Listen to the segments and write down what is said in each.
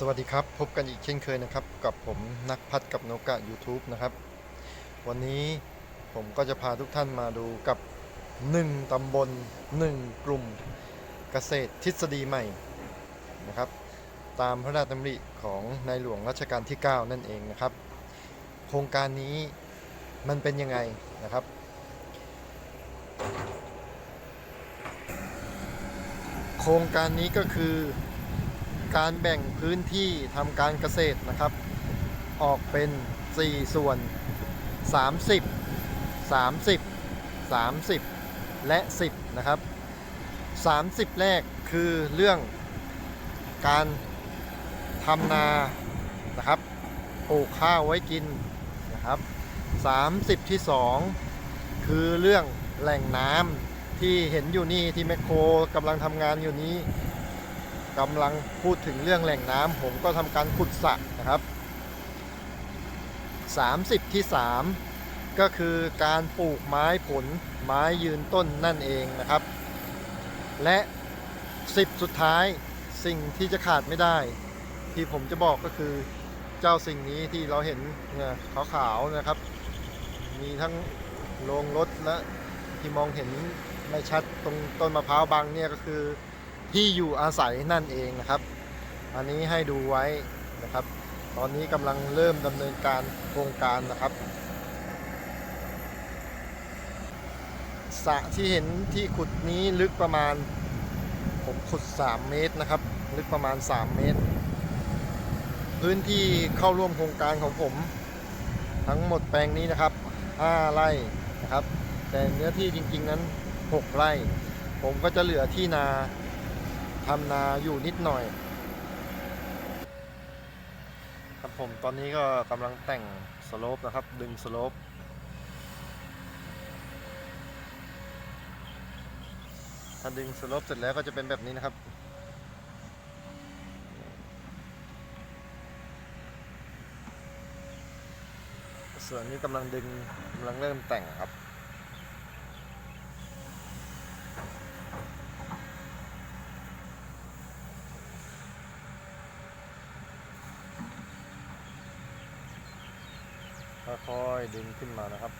สวัสดีครับ พบกันอีกเช่นเคยนะครับ กับผมนักพัฒกับโนกะ YouTube นะครับ วันนี้ผมก็จะพาทุกท่านมาดูกับ 1 ตำบล 1 กลุ่มเกษตรทฤษฎีใหม่นะครับ ตามพระราชดำริของในหลวงรัชกาลที่ 9 นั่นเองนะครับ โครงการนี้มันเป็นยังไงนะครับ โครงการนี้ก็คือ การแบ่งพื้นที่ทำการเกษตรนะครับ ออกเป็น 4 ส่วน 30 30 30 และ 10 นะครับ 30 แรกคือเรื่องการทำนานะครับปลูกข้าวไว้กินนะครับ30 ที่ 2 คือเรื่องแหล่งน้ำที่เห็นอยู่นี่ที่แมคโครกำลังทำงานอยู่นี้ กำลังพูดถึงเรื่องแหล่งน้ำผมก็ทำการขุดสระนะครับ 30 ที่ 3 ก็คือการปลูกไม้ผลไม้ยืนต้นนั่นเองนะครับ และ 10 สุดท้ายสิ่งที่จะขาดไม่ได้ ที่ผมจะบอกก็คือเจ้าสิ่งนี้ที่เราเห็นเนี่ยขาวๆนะครับ มีทั้งโรงรถและที่มองเห็นไม่ชัดตรงต้นมะพร้าวบางเนี่ยก็คือ ที่อยู่อาศัยนั่นเองนะครับ อันนี้ให้ดูไว้นะครับ ตอนนี้กำลังเริ่มดำเนินการโครงการนะครับสระที่เห็นที่ขุดนี้ลึกประมาณ ผมขุด 3 เมตรนะครับ ลึกประมาณ 3 เมตร พื้นที่เข้าร่วมโครงการของผม ทั้งหมดแปลงนี้นะครับ 5 ไร่นะครับ แต่เนื้อที่จริงๆนั้น 6 ไร่ ผมก็จะเหลือที่นา ทำนาอยู่นิดหน่อย ครับผมตอนนี้ก็กำลังแต่งสโลปนะครับ ดึงสโลปถ้าดึงสโลปเสร็จแล้วก็จะเป็นแบบนี้นะครับส่วนนี้กำลังดึงกำลังเริ่มแต่งครับ ค่อยๆดึงขึ้นมานะครับ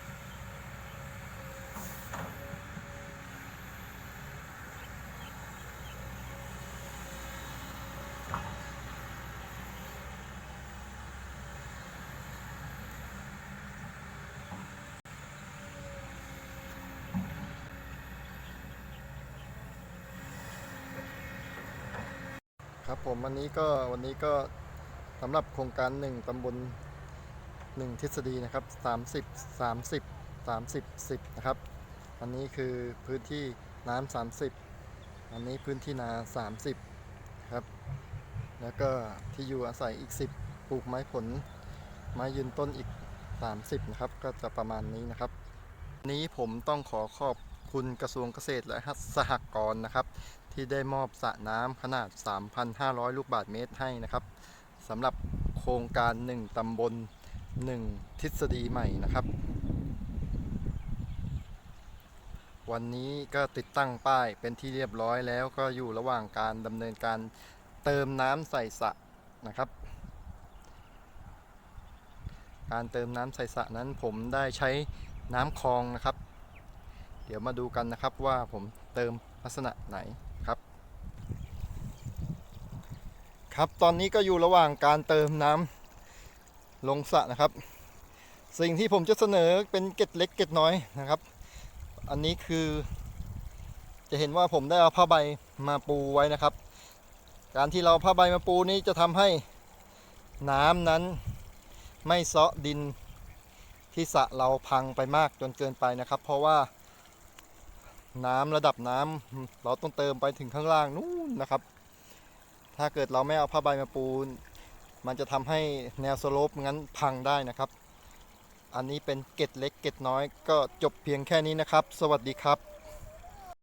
ครับผมวันนี้ก็วันนี้ก็สำหรับโครงการหนึ่งตำบล หนึ่งทฤษฎีนะครับ 30 30 30 10 นะครับ อันนี้คือพื้นที่น้ำ30 อันนี้พื้นที่นา 30ครับ แล้วก็ที่อยู่อาศัยอีก 10 ปลูกไม้ผล ไม้ยืนต้นอีก 30 นะครับ ก็จะประมาณนี้นะครับ นี้ผมต้องขอขอบคุณกระทรวงเกษตรและสหกรณ์นะครับ ที่ได้มอบสระน้ำขนาด 3,500 ลูกบาศก์เมตรให้นะครับสำหรับโครงการ 1 ตำบล 1 ทฤษฎีใหม่นะครับ วันนี้ก็ติดตั้งป้ายเป็นที่เรียบร้อยแล้วก็อยู่ระหว่างการดำเนินการเติมน้ำใส่สระนะครับ การเติมน้ำใส่สระนั้นผมได้ใช้น้ำคลองนะครับ เดี๋ยวมาดูกันนะครับว่าผมเติมลักษณะไหนครับ ครับตอนนี้ก็อยู่ระหว่างการเติมน้ำ ลงสระนะครับ สิ่งที่ผมจะเสนอเป็นเกล็ดเล็กเกล็ดน้อยนะครับ อันนี้คือ จะเห็นว่าผมได้เอาผ้าใบมาปูไว้นะครับ การที่เราผ้าใบมาปูนี้จะทำให้น้ำนั้นไม่เซาะดินที่สระเราพังไปมากจนเกินไปนะครับ เพราะว่าน้ำระดับน้ำเราต้องเติมไปถึงข้างล่างนู้นนะครับ ถ้าเกิดเราไม่เอาผ้าใบมาปู มันจะทำให้แนวสโลปงั้นพังได้นะครับ อันนี้เป็นเกตเล็กเกตน้อยก็จบเพียงแค่นี้นะครับ สวัสดีครับ